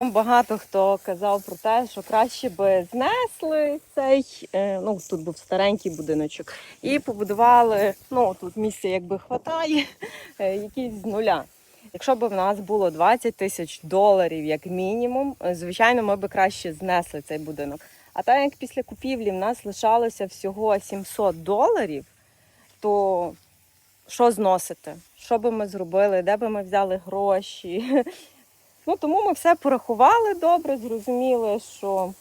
Багато хто казав про те, що краще би знесли цей, е, ну тут був старенький будиночок, і побудували. Ну тут місця якби хватає, е, якісь з нуля. Якщо б в нас було 20 тисяч доларів як мінімум, е, звичайно, ми б краще знесли цей будинок. А так як після купівлі в нас лишалося всього 700 доларів, то що зносити? Що би ми зробили? Де би ми взяли гроші? Ну, тому ми все порахували добре, зрозуміли, що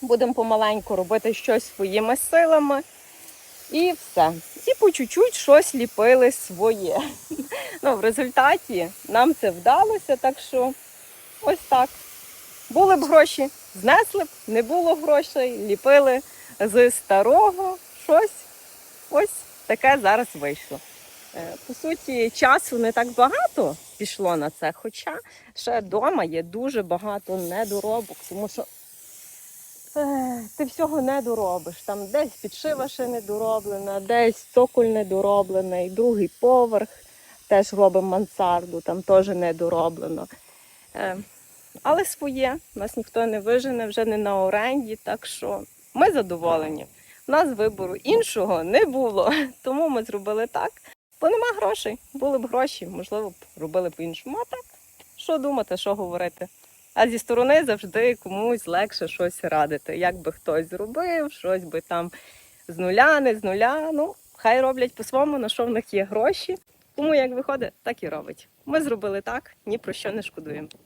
будемо помаленьку робити щось своїми силами. І все. І по чуть-чуть щось ліпили своє. Ну, в результаті нам це вдалося, так що ось так. Були б гроші, знесли б, не було грошей, ліпили з старого щось. Ось таке зараз вийшло. Е, По суті, часу не так багато пішло на це, хоча ще вдома є дуже багато недоробок, тому що е, ти всього не доробиш. Там десь підшива ще не дороблена, десь цоколь не дороблений, другий поверх теж робимо мансарду, там теж не дороблено. Е, Але своє, нас ніхто не вижене, вже не на оренді, так що ми задоволені. У нас вибору іншого не було, тому ми зробили так. Бо нема грошей. Були б гроші, можливо, б робили по-іншому. А так, що думати, що говорити. А зі сторони завжди комусь легше щось радити. Як би хтось зробив, щось би там з нуля, не з нуля. Ну, хай роблять по-своєму, на що в них є гроші. Тому як виходить, так і робить. Ми зробили так, ні про що не шкодуємо.